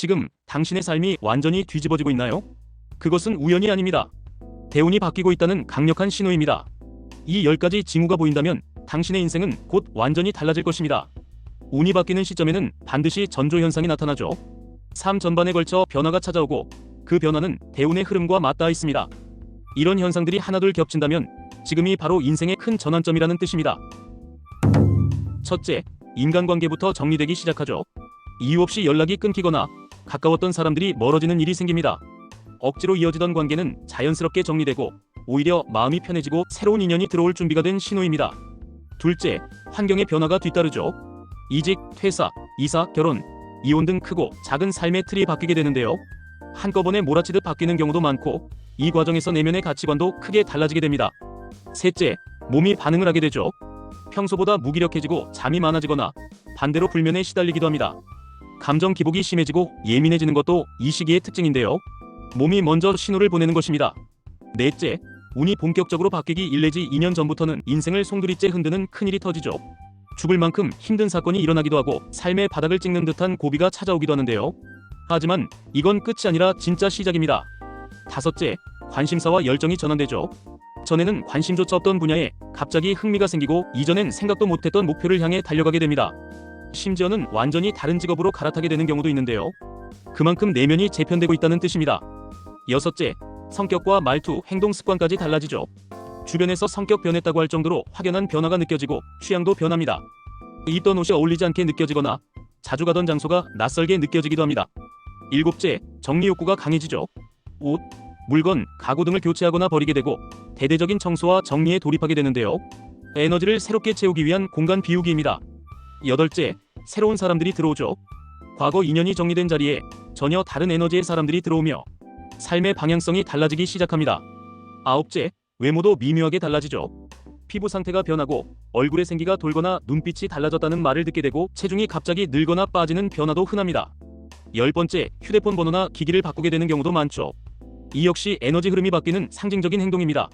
지금 당신의 삶이 완전히 뒤집어지고 있나요? 그것은 우연이 아닙니다. 대운이 바뀌고 있다는 강력한 신호입니다. 이 10가지 징후가 보인다면 당신의 인생은 곧 완전히 달라질 것입니다. 운이 바뀌는 시점에는 반드시 전조 현상이 나타나죠. 삶 전반에 걸쳐 변화가 찾아오고 그 변화는 대운의 흐름과 맞닿아 있습니다. 이런 현상들이 하나둘 겹친다면 지금이 바로 인생의 큰 전환점이라는 뜻입니다. 첫째, 인간관계부터 정리되기 시작하죠. 이유 없이 연락이 끊기거나 가까웠던 사람들이 멀어지는 일이 생깁니다. 억지로 이어지던 관계는 자연스럽게 정리되고 오히려 마음이 편해지고 새로운 인연이 들어올 준비가 된 신호입니다. 둘째, 환경의 변화가 뒤따르죠. 이직, 퇴사, 이사, 결혼, 이혼 등 크고 작은 삶의 틀이 바뀌게 되는데요. 한꺼번에 몰아치듯 바뀌는 경우도 많고 이 과정에서 내면의 가치관도 크게 달라지게 됩니다. 셋째, 몸이 반응을 하게 되죠. 평소보다 무기력해지고 잠이 많아지거나 반대로 불면에 시달리기도 합니다. 감정 기복이 심해지고 예민해지는 것도 이 시기의 특징인데요. 몸이 먼저 신호를 보내는 것입니다. 넷째, 운이 본격적으로 바뀌기 1 내지 2년 전부터는 인생을 송두리째 흔드는 큰일이 터지죠. 죽을 만큼 힘든 사건이 일어나기도 하고 삶의 바닥을 찍는 듯한 고비가 찾아오기도 하는데요. 하지만 이건 끝이 아니라 진짜 시작입니다. 다섯째, 관심사와 열정이 전환되죠. 전에는 관심조차 없던 분야에 갑자기 흥미가 생기고 이전엔 생각도 못했던 목표를 향해 달려가게 됩니다. 심지어는 완전히 다른 직업으로 갈아타게 되는 경우도 있는데요. 그만큼 내면이 재편되고 있다는 뜻입니다. 여섯째, 성격과 말투, 행동 습관까지 달라지죠. 주변에서 성격 변했다고 할 정도로 확연한 변화가 느껴지고 취향도 변합니다. 입던 옷이 어울리지 않게 느껴지거나 자주 가던 장소가 낯설게 느껴지기도 합니다. 일곱째, 정리 욕구가 강해지죠. 옷, 물건, 가구 등을 교체하거나 버리게 되고 대대적인 청소와 정리에 돌입하게 되는데요. 에너지를 새롭게 채우기 위한 공간 비우기입니다. 여덟째, 새로운 사람들이 들어오죠. 과거 인연이 정리된 자리에 전혀 다른 에너지의 사람들이 들어오며 삶의 방향성이 달라지기 시작합니다. 아홉째, 외모도 미묘하게 달라지죠. 피부 상태가 변하고 얼굴의 생기가 돌거나 눈빛이 달라졌다는 말을 듣게 되고 체중이 갑자기 늘거나 빠지는 변화도 흔합니다. 열 번째, 휴대폰 번호나 기기를 바꾸게 되는 경우도 많죠. 이 역시 에너지 흐름이 바뀌는 상징적인 행동입니다.